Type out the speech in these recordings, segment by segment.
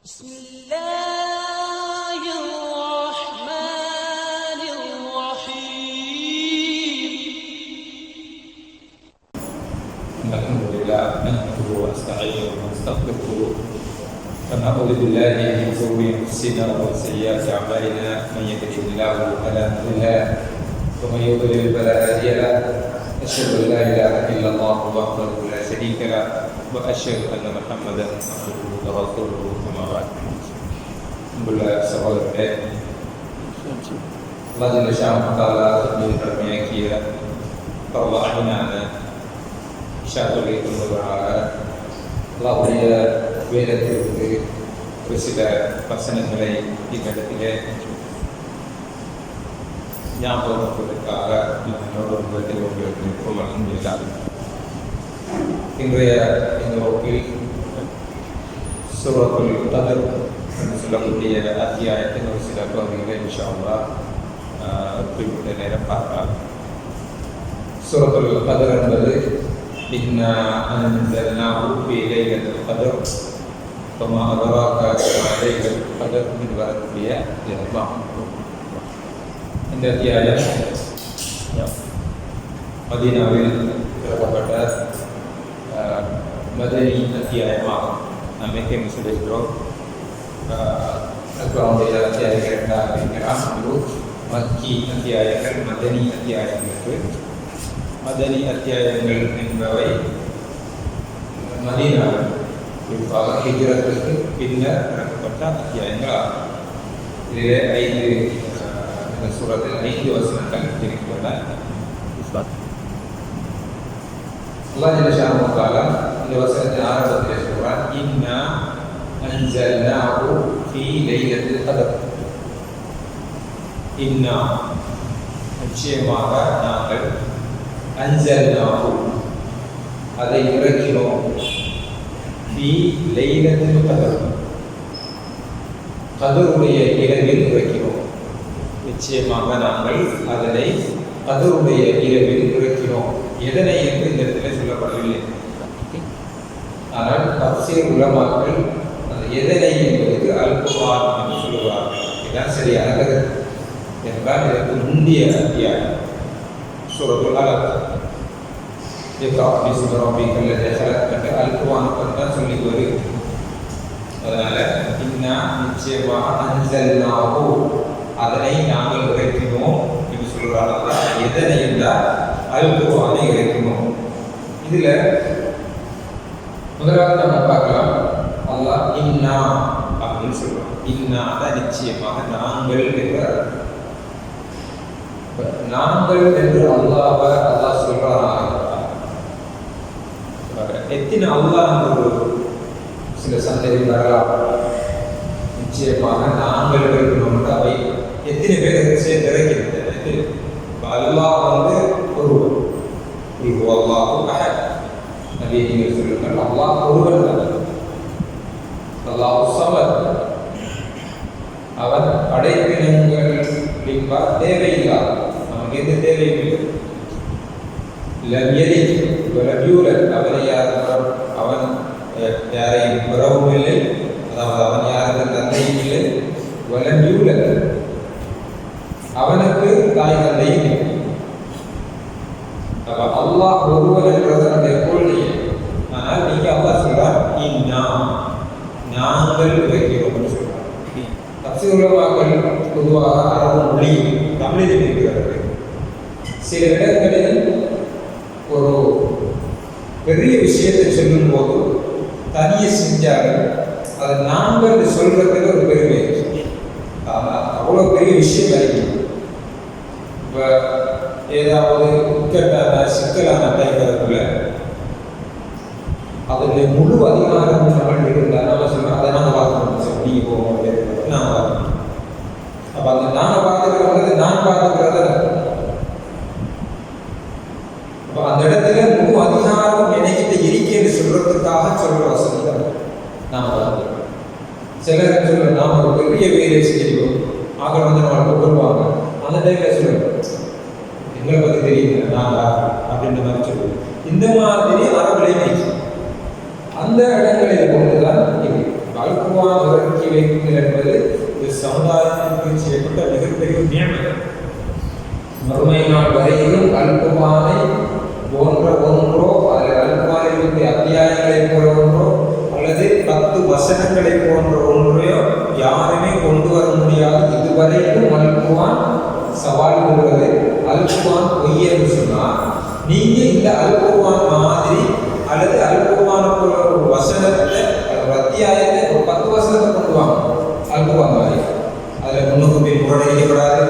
بسم الله الرحمن الرحيم. الحمد لله نحمده ونستعينه ونستغفره. ونعوذ بالله من شرور أنفسنا وسيئات أعمالنا من يهده الله فلا مضل له ومن يضلل فلا هادي له. أشهد أن لا إله إلا الله وحده لا شريك له واشهد ان محمدا عبده ورسوله اما بعد அன்புள்ள சகோதரர்களே அல்லாஹ் ஜல்ல ஷானஹு தஆலா மீது கடமையாக்கிய பரவாயினான ஷாத்துடைய கொள்வதாக அல்லாவுடைய வேதத்திற்கு ஒரு சில வசனங்களை இவ்விடத்திலே ஞாபகப்படுவதற்காக நான் என்னோட உலகத்தில் உங்களுக்கு வழங்க முடியாது இன்றைய இந்த வகுப்பில் சூரத்துல் கதர் என்று சொல்லக்கூடிய அத்தியாயத்தின் ஒரு சில பகுதிகளை இன்ஷா அல்லாஹ் ஆஹ், குறிப்பிட்ட நேரம் பார்க்கலாம் சூரத்துல் கதர் என்பது إنا أنزلناه في ليلة القدر وما أدراك ما ليلة القدر من வரக்கூடிய இதெல்லாம் இந்த அத்தியாயம் மதீனாவில் திறக்கப்பட்ட ஆஹ், மதனி அத்தியாயமாகும் நாம் எங்கே சொல்லியிருக்கிறோம் அக்ராவுடைய அத்தியாயங்கள் இரண்டாக இருக்கிறான் அது மக்கி அத்தியாயங்கள் மதனி அத்தியாயங்களுக்கு மதனி அத்தியாயங்கள் என்பவை மதீனாவில் குறிப்பாக ஹிஜரத்துக்கு பின்னர் இறக்கப்பட்ட அத்தியாயங்கள் ஆகும் இதிலே ஐந்து அஹ், இந்த சூரத்தில் ஐந்து வசனங்கள் இருக்கின்றன அல்லாஹ் ஜல்லஷானு தஆலா இந்த வசனத்தின் ஆரம்பத்தில் சொல்றான் இன்னா அன்ஸல்னாஹு ஃபீ லைலத்தில் கத்ர் இன்னா நிச்சயமாக நாங்கள் அன்சல்னாஹு அதை இறக்கிறோம் ஃபீ லைலத்தில் கதர் கதருடைய இரவில் இறக்கிறோம் நிச்சயமாக நாங்கள் அதனை கதருடைய இரவில் இறக்கிறோம் எதனை என்று இந்த இடத்துல சொல்லப்படவில்லை. ஆனால் தப்சீர் உலமாக்கள் அந்த எதனை என்பதற்கு அல்குவான் என்று சொல்லுவார்கள். இதுதான் சரியான கருத்து என்றால் இதற்கு முந்தைய அத்தியாயம். சூரத்துல் அலக் இக்ரா பிஸ்மி ரப்பிக்கல் லதீ ஹலக் தான் சொல்லி வருகிறது அதனால இன்னா நிச்சயமாக அன்சல்னாஹு. அதனை நாங்கள் இறக்கினோம் என்று சொல்றாங்க எதனை என்றால் அல்குர்ஆனை இறக்கினோம் இதில் முதலாவது நம்ம பார்க்கலாம். அல்லா இன்னா அப்படின்னு சொல்றோம் இன்னா தான் நிச்சயமாக நாங்கள் என்ற நாங்கள் என்று அல்லாவை அல்லா சொல்றாரா எத்தின அல்லாஹ் ஒரு சில சந்தேகம் வரலாம். நிச்சயமாக நாங்கள் இருக்கணும்னு அவை எத்தனை பேர் சேர்ந்து இறக்கிறது அல்லாஹ் வந்து ஒருவர். இது அல்லாஹும் அஹத். நபியை நீங்கள் சொல்லுங்கள் அல்லாஹ் ஒருவன் தான் அல்லாஹ் சமர் அவர் படைப்பினங்கள் என்பார் தேவையில்லாத நமக்கு எந்த தேவையில்லை இல்லை. லம் யலித் வலம் அவனை யாரும் அவன் யாரையும் பெறவும் இல்லை. அதாவது அவன் யாருக்கு தந்தையும் இல்லை. வலம் யூலத். அவனுக்கு தாய் தந்தை அப்ப அல்லாஹ் ஒருவர் என்றது நம்முடைய கொள்கை ஆனால் நீங்க அல்லாஹ் சொல்றார் இன்னா நாங்கள் வைக்கிறோம் சொல்றார் தப்சீர் பொதுவாக அரபு மொழி தமிழில் இருக்கிறது. சில இடங்களில் ஒரு பெரிய விஷயத்தை சொல்லும் போது தனியை செஞ்சார்கள் அதை நாங்கள் சொல்றதுக்கு ஒரு பெருமை. அவ்வளோ அவ்வளவு பெரிய விஷயம் இருக்கு ஏதாவது இக்கட்டான சிக்கலான டைம்ல அதனுடைய முழு அதிகாரம் நம்மள்ட்ட இருந்தால் நம்ம சொன்னோம் அதை நாங்கள் பார்க்கணும் சார் நீங்கள் போக நான் பார்க்கணும் அப்போ அந்த நாங்கள் பார்த்துக்கிறோங்கிறது நான் பார்த்துக்கிறத அப்போ அந்த இடத்துல முழு அதிகாரம் எனக்கிட்ட இருக்கேன்னு சொல்றதுக்காக சொல்ற வசதி தான் நாம் பார்த்துக்கிறோம் சிலர் சொல்ல நாம ஒரு பெரிய வேலையை செஞ்சிருக்கோம் ஆக்கள் வந்து நம்மளை கூப்பிடுவாங்க அந்த டைம்ல சொல்லுவோம் எங்களை பற்றி தெரியுங்க நான் அப்படின்ற மாதிரி சொல்லுவோம் இந்த மாதிரி அரபுலையும் அந்த இடங்களில் கொண்டுதான் இது அல்குவான் இறக்கி வைப்பது என்பது ஒரு சமுதாயத்திற்கு செய்யப்பட்ட மிகப்பெரிய நியமனம் மறுமை நாள் வரையிலும் அல்குவானை போன்ற ஒன்றோ அல்லது அல்குவானில் அத்தியாயங்களை போல ஒன்றோ அல்லது பத்து வசனங்களை போன்ற ஒன்றையோ யாருமே கொண்டு வர முடியாது இதுவரைக்கும் அல்குவான் சவால் விடுவது அல்குவான் பொய் என்று சொன்னால் நீங்க இந்த அல்குவான் மாதிரி அல்லது அல்குவான போல ஒரு வசனத்தை ஒரு அத்தியாயத்தை ஒரு பத்து வசனத்தை கொண்டு வாங்க அல்குவான் மாதிரி அதில் முன்னுக்கு பின் புறணிக்கப்படாது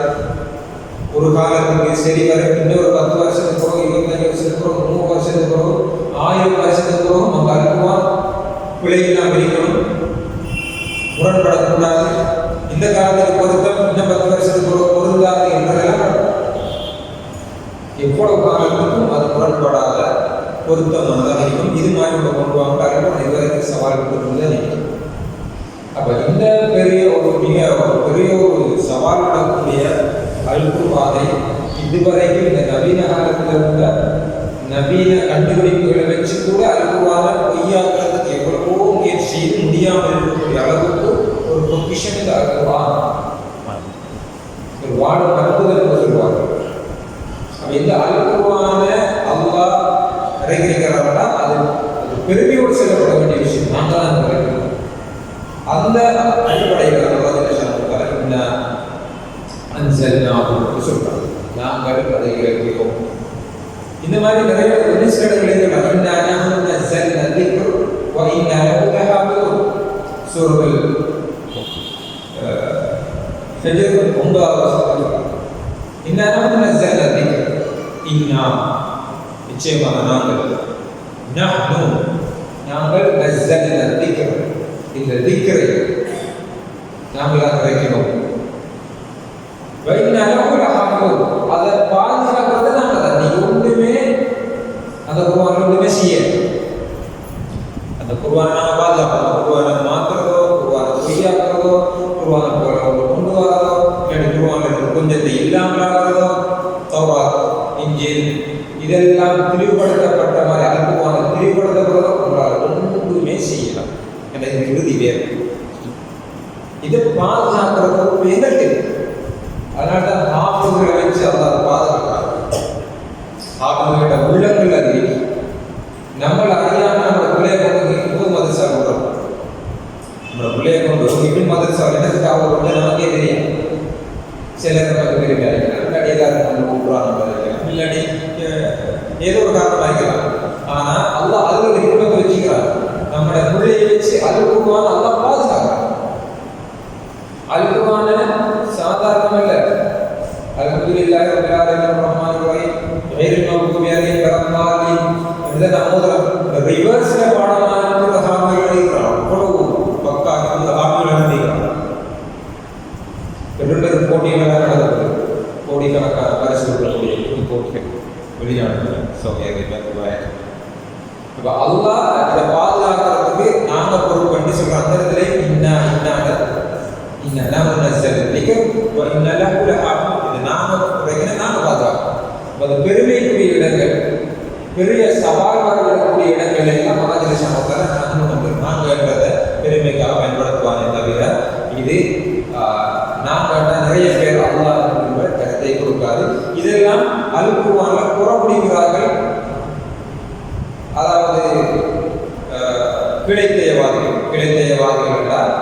ஒரு காலத்துக்கு சரி வர இன்னொரு பத்து வருஷத்துக்கு பிறகு இருபத்தஞ்சு வருஷத்துக்கு பிறகு நூறு வருஷத்துக்கு பிறகு ஆயிரம் வருஷத்துக்கு பிறகு நம்ம அல்குவான் பிழையெல்லாம் பிரிக்கணும் முரண்படக்கூடாது இந்த காலத்துக்கு பொருத்தம் இன்னும் பத்து வருஷத்துக்கு பிறகு பொருந்தாது என்றதெல்லாம் எவ்வளவு காலத்துக்கும் அது முரண்படாத பொருத்தமானதாக இருக்கும். இது மாதிரி நம்ம கொண்டு வாங்க. அல்குவான் இதுவரைக்கும் சவால் கொடுத்துருந்தேன் நினைக்கிறேன். அப்போ இந்த பெரிய ஒரு மிக ஒரு பெரிய ஒரு சவால் அழுப்பு பாதை இதுவரைக்கும் இந்த நவீன காலத்தில் இருந்த நவீன கண்டுபிடிப்புகளை வச்சு கூட அல்குர்வான பொய்யாக்குறதுக்கு எவ்வளவோ முயற்சி முடியாமல் இருக்கக்கூடிய அளவுக்கு ஒரு பொக்கிஷன் இந்த ஒரு வாழும் அற்புதம் இந்த அல்குவான அல்லா இறங்கியிருக்கிறாரா அது பெருமையோடு செல்லப்பட வேண்டிய விஷயம். நான் தான் அந்த அந்த அடிப்படையில் சொல்றாங்க. நாங்கள் அதை இறக்கிறோம் இந்த மாதிரி நிறைய நியூஸ்லேட்டர்கள் சூரத்தில் செஞ்சது ஒன்பதாவது இன்னாலும் செல்ல இன்னா நிச்சயமாக நாங்கள் நஹ்னு நாங்கள் நஸ்ஸல்னா திக்ர் இந்த திக்ரை நாங்களாக வைக்கிறோம் வைநாளும் அதை பாதுகாக்கிறது நாங்கள் அதை ஒன்றுமே அந்த குருவான் ஒன்றுமே செய்ய அந்த குருவானை நாங்கள் பாதுகாப்போம் குருவானை மாற்றுறதோ குருவானை பொய்யாக்குறதோ குருவானை போகிறவங்க கொண்டு வரதோ இல்லாட்டி குருவான கொஞ்சத்தை இல்லாமல் ஆகிறதோ ஏன்? இதெல்லாம் திரிவுபடுத்தப்பட்ட மாதிரி அனுப்புவான திரிவுபடுத்தப்படுறதோ உங்களால் ஒன்றுமே செய்யலாம் எனக்கு இறுதி வேறு. இதை பாதுகாக்கிறது எங்கள்கிட்ட இருக்கு. அதனால தான் ஆப்புகளை வச்சு அதை பாதுகாக்கிறார். ஆப்புகளோட உள்ளங்கள் ஆஹ், நாங்கள் நிறைய பேர் அல்லா என்ற கருத்தை கொடுக்காது. இதெல்லாம் அல்குவான புறப்படுகிறார்கள். அதாவது கிடைத்தேவாதிகள் கிடைத்தேவாதிகள் என்றால்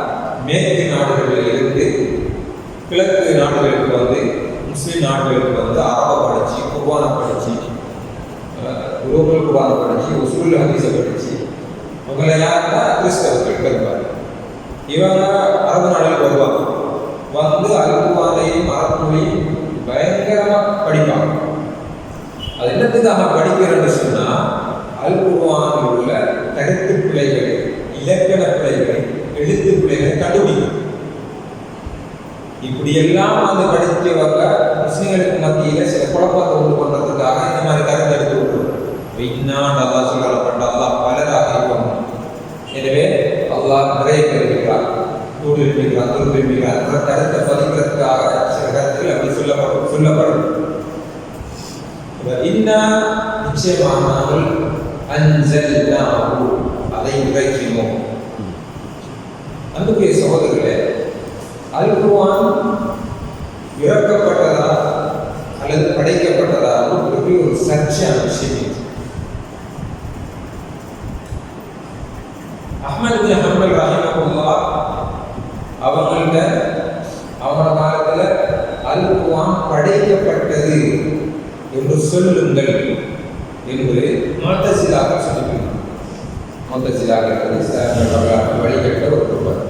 மேற்கு நாடுகளில் இருந்து கிழக்கு நாடுகளுக்கு வந்து முஸ்லீம் நாடுகளுக்கு வந்து அரப படிச்சு குர்வான படிச்சு குரோபல் குர்வான படிச்சு உசூல் ஹதீஸை படிச்சு இவங்களை யாருன்னா கிறிஸ்தவர்கள் பெரும்பாலும். இவங்க அரபு நாடுகளுக்கு வருவாங்க. வந்து அல்குவானையும் அரபு பயங்கரமாக படிப்பாங்க. அது என்னத்துக்காக படிக்கிறேன்னு சொன்னால் அல் உள்ள கருத்து பிழைகளை இலக்கண பிழைகளை எழுத்து பிழைகளை கண்டுபிடிக்கும். இப்படியெல்லாம் வந்து படித்தவங்க முஸ்லிம்களுக்கு மத்தியில் சில குழப்பத்தை உண்டு பண்ணுறதுக்காக இந்த மாதிரி கருத்து எடுத்து விட்டுரும் விஞ்ஞான் அல்லா சொல்லப்பட்ட அல்லா பலராக இருப்பாங்க எனவே அல்லாஹ் நிறைய தூடு இருக்கிறார் துரும்பு இருக்கிறார் அந்த கருத்தை பதிக்கிறதுக்காக சில கருத்துக்கள் அப்படி சொல்லப்படும் சொல்லப்படும். இன்னா நிச்சயமாக நாங்கள் அன்சல்னாஹு அதை இறைக்கிறோம் அன்புக்குரிய சகோதரர்களே அல்குவான் இறக்கப்பட்ட இறக்கப்பட்டதா அல்லது படைக்கப்பட்டதா ஒரு பெரிய ஒரு சர்ச்சையான விஷயம் இது. அஹ்மத் பின் ஹம்பல் ரஹிமஹுல்லா அவங்கள்ட்ட அவங்களோட காலத்துல அல் குர்ஆன் படைக்கப்பட்டது என்று சொல்லுங்கள் என்று முத்தசிலாக்கள் சொல்லியிருக்காங்க. முத்தசிலாக்கள் வழிகட்ட ஒரு குருவர்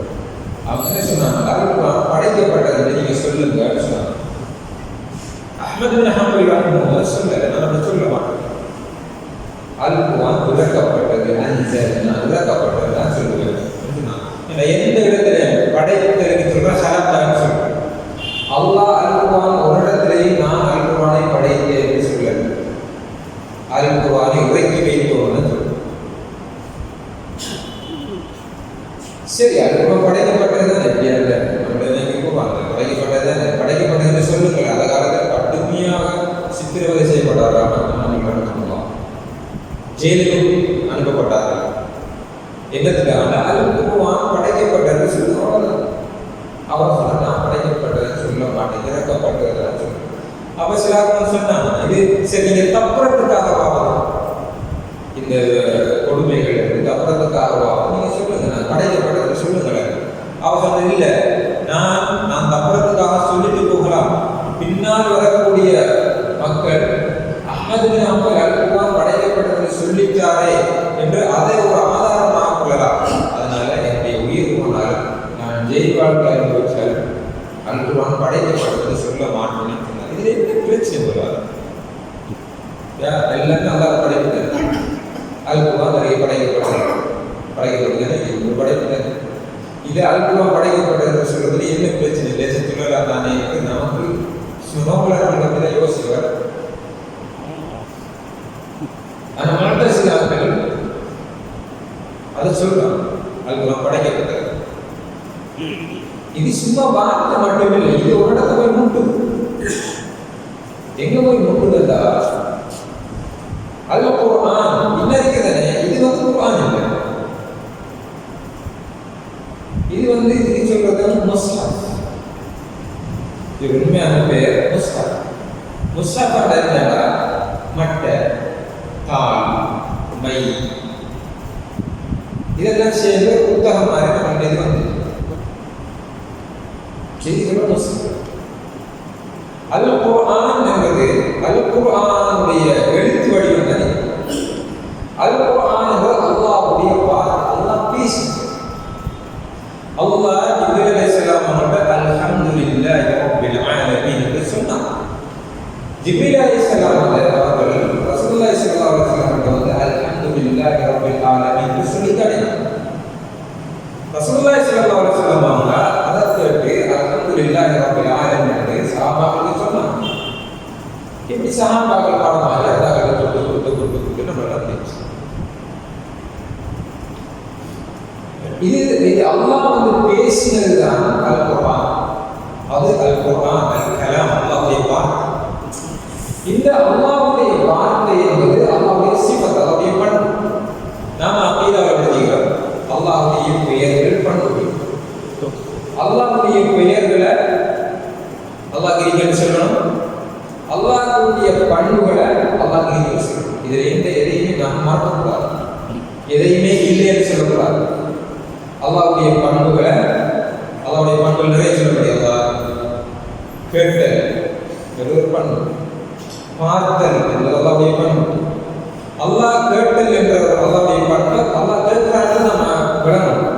அவங்க என்ன சொன்னாங்க அல் படைக்கப்பட்டது நீங்க சொல்லுங்க சொன்னாங்க. அஹ்மத் பின் ஹம்பல் ரஹிமஹுல்லா நான் சொல்ல சரி அல் குர்ஆன் படைக்கப்பட்டது தான் எப்படியா இல்லை நம்மள நினைக்க போவாங்க படைக்கப்பட்டது தான் படைக்கப்பட்டதுன்னு சொல்லுங்கள் அந்த காலத்தில் கடுமையாக சித்திரவதை செய்யப்பட்டாரா நம்ம நடக்கலாம் ஜெயிலுக்கு அனுப்பப்பட்டார்கள் என்னதுக்காக அல்குவான் படைக்கப்பட்டது சொல்லுவாங்க அவர் சொன்ன நான் படைக்கப்பட்டதுன்னு சொல்ல மாட்டேன் இறக்கப்பட்டதுன்னு சொல்ல அப்ப சிலாக்கள் சொன்னாங்க இது சரி நீங்க தப்புறதுக்காக வாங்கலாம் இந்த கொடுமைகள் இருந்து தப்புறதுக்காக வாங்க நீங்க சொல்லுங்க நான் படைக்கப்பட்டதுன்னு சொல்லுங்களேன் அவர் சொன்னது இல்ல நான் நான் தப்புறதுக்காக சொல்லிட்டு போகலாம் பின்னால் வரக்கூடிய மக்கள் அஹ்மது பின் அம்பல் அல்குவான் படைக்கப்பட்டதை சொல்லிட்டாரே என்று அதை ஒரு ஆதாரமாக கொள்ளலாம் அதனால என்னுடைய உயிர் போனால் நான் ஜெய் வாழ்க்கை அனுபவிச்சால் அதுவாக படைக்கப்பட்டதை சொல்ல மாட்டேன்னு சொன்னார். இதுல என்ன பிரச்சனை வராது எல்லாம் நல்லா படைப்பினர் அல்குவான் நிறைய படைக்கப்பட்டது படைக்கப்பட்டது ஒரு படைப்பினர். இது அல்குவான் படைக்கப்பட்டது சொல்றதுல என்ன பிரச்சனை தேசத்துல தானே நமக்கு சுனோபலர்கள் யோசிக்கிறார் அந்த மனதசிலாக்கள் அதை சொல்றாங்க அதுக்கு படைக்கப்பட்டது இது சும்மா வார்த்தை மட்டுமில்லை இது ஒரு இடத்துல போய் முட்டும் எங்க போய் முட்டுதா அது குர்ஆன் இன்னும் இருக்குதானே இது வந்து குரான் இல்லை. இது வந்து இது சொல்றது முஸ்ஹப் இது உண்மையான பேர் முஸ்ஹப் முஸ்ஹப் என்னடா மட்டை தால் மை. இதெல்லாம் சேர்ந்து புத்தகம் மாதிரி நம்ம இது வந்து. செய்திகள் அல் குரான் என்பது Quran இப்படி சஹாபாக்கள் நாம் மறக்கக்கூடாது. எதையுமே இல்லை என்று சொல்லக்கூடாது. அல்லாவுடைய பண்புகளை அல்லாவுடைய பண்புகள் நிறைய சொல்லக்கூடியதா கேட்டல் என்று ஒரு பண்பு. பார்த்தல் என்பது அல்லாவுடைய பண்பு. அல்லாஹ் கேட்டல் என்ற அல்லாஹ்வுடைய பண்பு அல்லாஹ் கேட்கிறான்னு நம்ம விளங்கணும்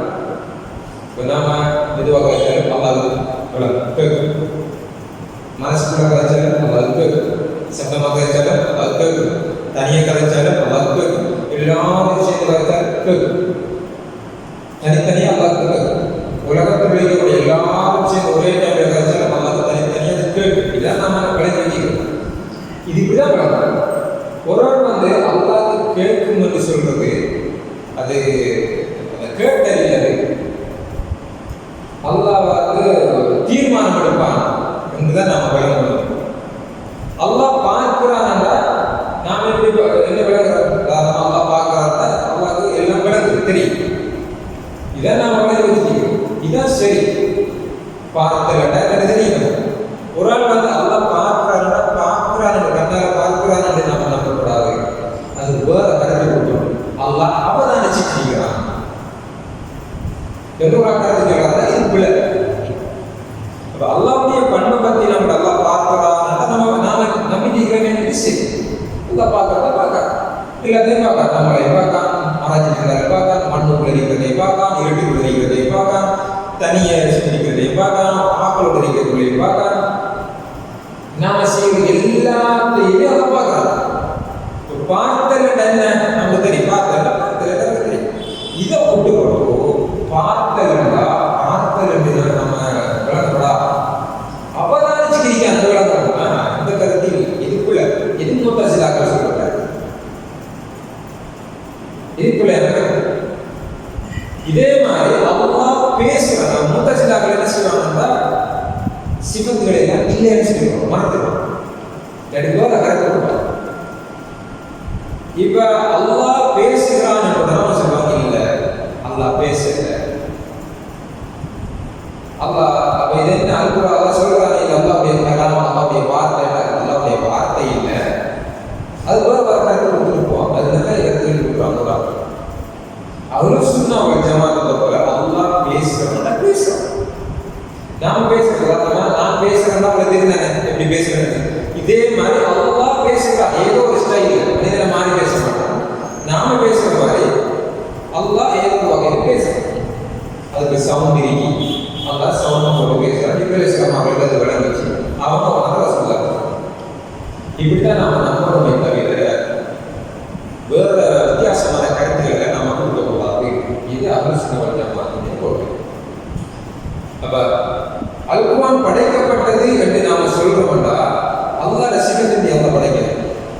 இப்போ நாம மெதுவாக கதைச்சாலும் அல்லாஹ் விளங்கும் கேட்கும் மனசுக்குள்ள கதைச்சாலும் அல்லாஹ் கேட்கும் சத்தமாக கதைச்சாலும் அல்லாஹ் கேட்கும் தனியாக கதைச்சாலும் அல்லாஹ் கேட்கும் எல்லாரும் சேர்ந்து கதைச்சாலும் கேட்கும் தனித்தனியாக அல்லாஹ் கேட்கும் உலகத்தில் விளையக்கூடிய எல்லாரும் சேர்ந்து ஒரே டைமில் கதைச்சாலும் அல்லாஹ் தனித்தனியாக கேட்கும் இதான் நாம விளைஞ்சு வச்சுக்கிறோம் இது இப்படிதான் விளங்கணும் ஒருவர் வந்து அல்லாஹ் கேட்கும் என்று சொல்றது. அது அந்த கேட்டல் அது. அல்லாஹ் வந்து தீர்மானம் எடுப்பான். என்றுதான் நம்ம விளங்கணும் அல்லாஹ் பார்க்கிறான்டா நாம எப்படி ப- என்ன விளங்குறோம் அதாவது அல்லாஹ் பார்க்கறாருன்னா அல்லாஹ்க்கு எல்லாம் விளங்குது தெரியும் இதை நாம விளங்கி வச்சுக்கிறோம் இதை சரி பார்த்தலடா எனக்கு தெரியும் ஒரு ஆள் வந்து அல்லாஹ் பார்க்கிறாருன்னா பார்க்கிறாரு கண்ணால பார்க்கிறாரு நம்ம நம்பக்கூடாது அது வேற கருத்து கொடுக்கணும் அல்லாஹ் அவதானிச்சு செய்கிறான் எல்லோரா கருத்து சொல்றாங்க இது பிள்ளை அப்ப அல்லாவுடைய பண்பை பத்தி நம்ம அல்லாஹ் பார்க்கிறான் நம்ம நாம நம்பிக்கை வேண்டிய சரி அல்லாஹ் பார்க்கறத பார்க்க எல்லாத்தையும் பார்க்க நம்மளை ஆராய்ச்சி ஆராய்ச்சிகளை பார்க்க மண்ணு இருக்கிறதை பார்க்க இருட்டுக்குள்ள இருக்கிறதை பார்க்க தனியை சிந்திக்கிறதை பார்க்க ஆக்களோட இருக்கிறதை பார்க்க நாம செய்வது எல்லாத்தையுமே அதை பார்க்கலாம் இப்ப பார்த்தல் என்ன நமக்கு தெரியும் பார்த்தல் பார்த்தல் நமக்கு தெரியும் இதை விட்டு கொண்டு பார்த்தல் பார்த்தல் என்று நம்ம விளக்கப்படா அவதானிச்சுக்கிறீங்க அந்த விளக்கம் ஆ, அந்த கருத்தில் இதுக்குள்ள இது முத்தசிலாக்கள் சொல்லப்பட்டார் இதுக்குள்ள என்ன கருத்து? இதே மாதிரி அல்லாஹ் பேசுறாங்க முத்தசிலாக்கள் என்ன செய்வாங்கன்னா சிவத்துகளை எல்லாம் இல்லைன்னு சொல்லிடுவோம் மறந்துடுவோம். எடுக்கோ அதை கரெக்ட் பண்ணுவோம் இப்ப அல்லா பேசுகிறான் என்பதெல்லாம் சொல்லுவாங்க இல்லை அல்லா பேசல. அல்லா அப்ப இது என்ன அல்குரா அல்லாஹ் சொல்றாங்க இது அல்லாஹ்வுடைய கலாம் அல்லாஹ்வுடைய வார்த்தை இல்ல, அல்லாஹ்வுடைய வார்த்தை இல்ல அது வேற வேற கருத்து கொடுத்துருப்போம் அது நிறைய கருத்து கொடுக்குறாங்க அவரும் சுண்ணா ஒரு ஜமாத்தை போல அல்லாஹ் பேசுறவன பேசுறான் நாம பேசுறதா நம்ம நான் பேசுறேன்னா உங்களுக்கு தெரியும் பேசுறது இதே மாதிரி அல்லாஹ் பேசுறா ஏதோ ஒரு ஸ்டைல் மனிதனை மாறி பேச மாட்டான் நாம பேசுற மாதிரி அல்லாஹ் ஏதோ ஒரு வகையில் பேசுறான் அதுக்கு சவுண்ட் இருக்கி அல்லாஹ் சவுண்ட் போட்டு பேசுறான் இப்ப இஸ்லாம் அவர்களுக்கு அது விளங்குச்சு. அவன் உணர சொல்ல இப்படிதான் நாம நம்பணுமே தவிர வேற வித்தியாசமான கருத்துக்களை நாம கொடுக்க கூடாது இது அகல்சின ஜமாத்தின் கொள்கை அப்ப அல்குவான் படைக்கப்பட்டது என்று சொல்கிறோம்டா சொல்றோம்டா அல்லாஹ் நீ எந்த படைக்க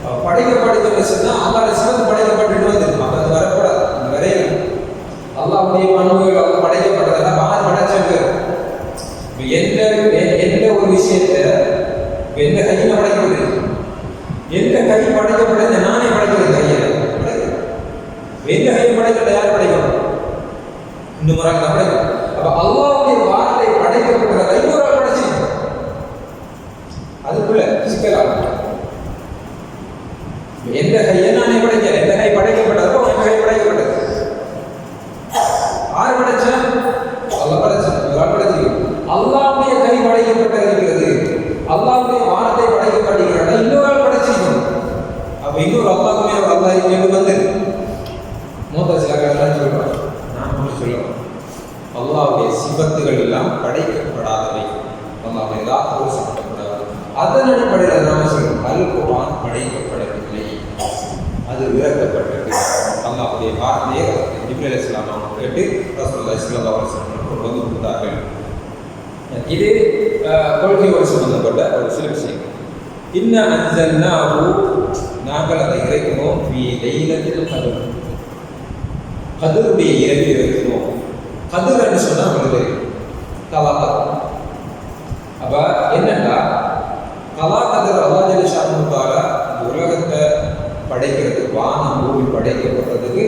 அப்ப படைக்கப்பட்டதுன்னு சொன்னா அல்லாஹ் சிவத்து படைக்கப்பட்டுட்டு வந்து அப்ப அது வரக்கூடாது அது வரையில அல்லாஹ்வுடைய பண்புகள் அவங்க படைக்கப்பட்டதா யார் படைச்சாங்க இப்ப எந்த எ- எந்த ஒரு விஷயத்த இப்ப எந்த கையில படைக்கப்பட்டது எந்த கை படைக்கப்பட்டது நானே படைக்கிறது கையில படைக்கல. எந்த கை படைக்கப்பட்ட யார் படைக்கணும் இந்த முறை நான் படைக்கணும் அப்ப அல்லாஹ்வுடைய வார்த்தை படைக்கப்பட்டதை இன்னொரு ஆள் படைச்சிருக்கோம் அதுக்குள்ள சிக்கலாகும் எந்த கையை அஹ், சம்பந்தப்பட்ட ஒரு சில விஷயங்கள். இன்ன அன்சல்னாஹு நாங்கள் அதை இறக்கினோம் ஃபீ லைலத்தில் கதர். கதருடைய இரவில் இறக்கினோம் கதிர் என்று சொன்னால் உங்களுக்கு தெரியும் கலாக்கதர் அப்ப என்னன்னா கலாக்கதர் அல்லா ஜலிஷானுக்காக உலகத்தை படைக்கிறதுக்கு வானம் பூமி படைக்கப்படுறதுக்கு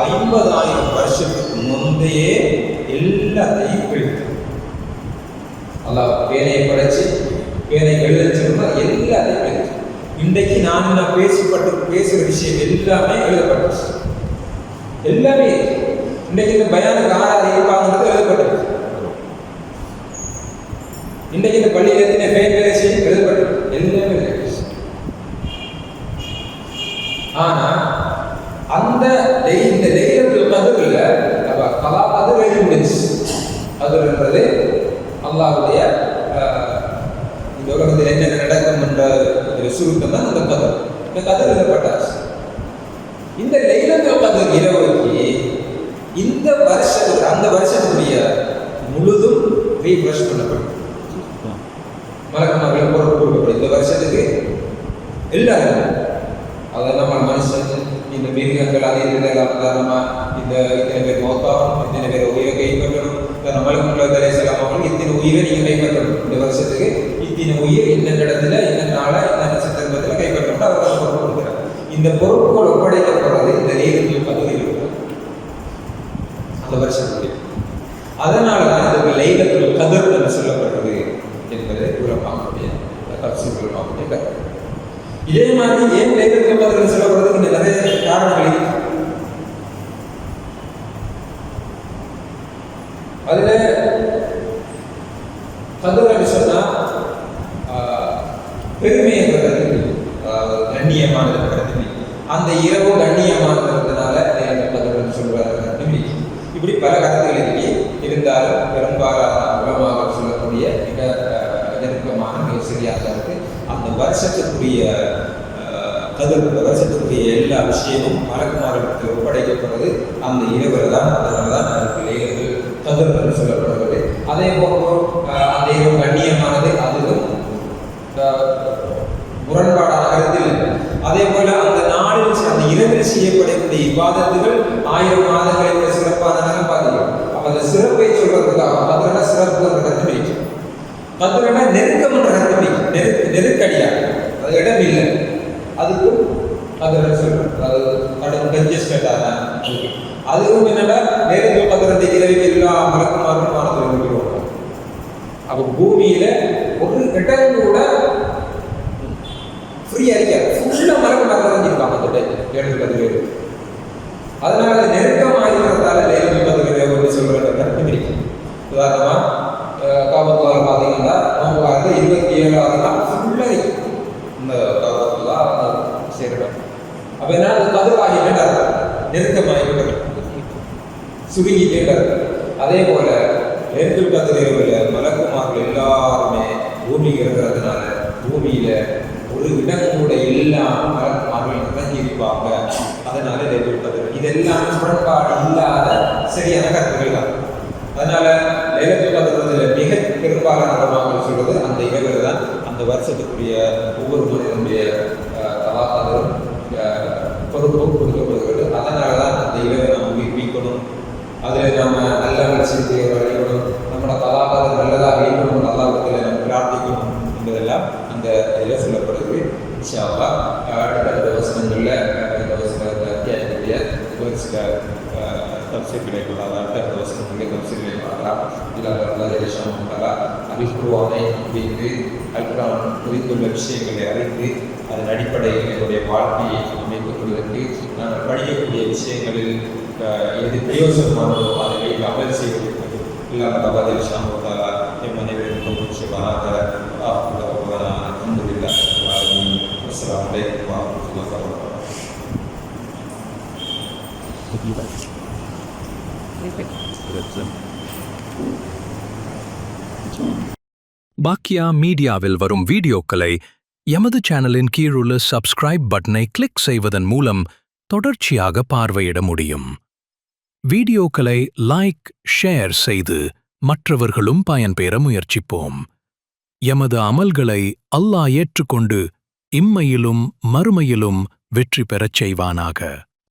ஐம்பதாயிரம் வருஷத்துக்கு முந்தையே எல்லாத்தையும் பிடித்து அல்லாஹ் வேலை படைச்சு பேனை எழுதச்சிருந்தா எல்லாத்தையும் இன்றைக்கு நான் நான் பேசப்பட்டு பேசுகிற விஷயம் எல்லாமே எழுதப்பட்டுச்சு. எல்லாமே. இன்றைக்கு இந்த பயானுக்கு ஆறாவது இருப்பாங்கிறது எழுதப்பட்டது. இன்றைக்கு இந்த பள்ளியில் எத்தனை பேர் வேலை செய்யும்? எழுதப்பட்டது. எல்லாமே ஆனா அந்த இந்த தெய்வத்தில் கதிரில் அப்ப கலா அது எழுதி முடிச்சு அது என்றது அஹ், இந்த உலகத்தில் என்ன நடக்கும் என்ற ஒரு சுருக்கம் தான் அந்த கதர் இந்த கதர் எழுதப்பட்டாச்சு இந்த லைலங்க கதர் இரவுக்கு இந்த வருஷத்துக்கு அந்த வருஷத்துடைய முழுதும் ரீஃப்ரெஷ் பண்ணப்படும். மலக்கமார்கள் பொருள் கொடுக்கப்படும். இந்த வருஷத்துக்கு எல்லாரும் அதை நம்ம மனுஷன் இந்த மிருகங்கள் அதே இதெல்லாம் நம்ம இந்த இத்தனை பேர் மௌத்தாகும் இத்தனை பேர் உயிரை கைப்பற்றணும். இந்த நம்மளுக்குள்ள தலை செல்லாமல் இத்தனை உயிரை நீங்கள் கைப்பற்றணும். இந்த வருஷத்துக்கு இத்தனை உயிர் இந்த இடத்துல இந்த நாளா இந்த சந்தர்ப்பத்தில் கைப்பற்றப்பட்டு அவர் பொறுப்பு கொடுக்குறார். இந்த பொறுப்புகள் ஒப்படைக்கப்படுறது இந்த நீதிமன்ற பகுதியில் அந்த வருஷத்துக்கு அதனால தான் அதுக்கு லைலத்துள் கதிர் என்று சொல்லப்படுறது என்பதை உலமாக்கூடிய கருத்து இதே மாதிரி ஏன் லைலத்துள் கதிர்னு சொல்ல பெரும்பாலான உலமாக சொல்லக்கூடிய மிக நெருக்கமான மிக சரியாக இருக்கு அந்த வருஷத்துக்குரிய ஆஹ், கதிர் வருஷத்துக்குரிய எல்லா விஷயமும் மலக்குமார்களுக்கு ஒப்படைக்கப்படுறது அந்த இரவில் தான் அதனால தான் அதுக்கு லேயர்கள் கதிர் என்று சொல்லப்படுகிறது. அதே போல அந்த இரவு கண்ணியமானது அதிலும் முரண்பாடான கருத்தில் அதே போல அந்த நாளில் அந்த இரவில் செய்யப்படக்கூடிய விவாதத்துகள் ஆயிரம் மாதங்களை விட சிறப்பானதாக அந்த சிறப்பை சொல்றதுக்காக பதினெண்டா சிறப்பு என்ற கருத்து நெருக்கம்ன்ற பதினெண்டா நெரு நெருக்கடியாக அது இடம் இல்லை. அதுக்கும் மதுரை சொல்றேன் அது கடும் கன்ஜஸ்டடான அதுவும் என்னன்னா நேரத்தில் மதுரத்தை இரவில் எல்லா மலக்குமாரும் வானத்தில் இருக்கிறோம் அப்போ பூமியில ஒரு இடம் கூட ஃப்ரீயா இருக்காது ஃபுல்லா மரக்கணக்காக வரைஞ்சிருக்காங்க அந்த டைம் லேலத்தில் பதிவேறு அதனால அது நெருக்கமாக இருக்கிறதால லேலத்தில் பதிவேறு சொல்ற கருத்து இருக்கு உதாரணமா காபத்துவார் பார்த்தீங்கன்னா நோம்பு காலத்தில் இருபத்தி ஏழாவது நாள் ஃபுல்லாக இருக்கு இந்த காபத்துவா சேரணும் அப்போ என்ன அது கதுவாகிட்டே நெருக்கமாகிட்டு சுருங்கிட்டே அதே போல நேர்த்தில் கதிரவில் மலக்குமார்கள் எல்லாருமே பூமிக்கு இருக்கிறதுனால பூமியில ஒரு இடம் கூட இல்லாம மலக்குமார்கள் நிறைஞ்சி இருப்பாங்க அதனால நேர்த்தில் கதிர் இதெல்லாம் முரண்பாடு இல்லாத சரியான கருத்துக்கள் தான். அதனால லைலத்துல் கதிரத்தில் மிக பெரும்பாலான உலமாக்கள் சொல்வது அந்த இவர்கள் தான் அந்த வருஷத்துக்குரிய ஒவ்வொரு மனிதனுடைய கலாச்சாரம் பொறுப்பும் கொடுக்கப்படுகிறது. அதனால தான் அந்த இவரை நாம் உயிர்ப்பிக்கணும். அதில் நாம் நல்ல செய்தி வழிபடும் நம்மளோட கலாச்சாரம் நல்லதாக இருக்கணும். நல்லாவத்தில் நம்ம பிரார்த்திக்கணும் என்பதெல்லாம் அந்த இதில் சொல்லப்படுது இன்ஷாவா அடுத்த வசனங்களில் இந்த வசனத்தை அத்தியாயத்துடைய ஒரு சில தப்சீர்களை கொள்ளலாம் அடுத்த வசனங்களில் தப்சீர்களை பார்க்கலாம் இல்லாத அல்குருவானை அறிந்து அல்குரான் குறித்துள்ள விஷயங்களை அறிந்து அதன் அடிப்படையில் என்னுடைய வாழ்க்கையை அமைத்துக் கொள்வதற்கு நாங்கள் படிக்கக்கூடிய விஷயங்களில் அஹ், எது பிரயோசனமானதோ அதை அமல் செய்வதற்கு இல்லாமல் பதில் ஷாமுத்தாலா என் அனைவருக்கும் நிச்சயமாக அல்ஹம்துலில்லாஹ் ரப்பில் இருக்கிறது பாக்கியா மீடியாவில் வரும் வீடியோக்களை எமது சேனலின் கீழுள்ள சப்ஸ்கிரைப் பட்டனை கிளிக் செய்வதன் மூலம் தொடர்ச்சியாக பார்வையிட முடியும். வீடியோக்களை லைக் ஷேர் செய்து மற்றவர்களும் பயன்பெற முயற்சிப்போம். எமது அமல்களை அல்லாஹ் ஏற்றுக்கொண்டு இம்மையிலும் மறுமையிலும் வெற்றி பெறச் செய்வானாக.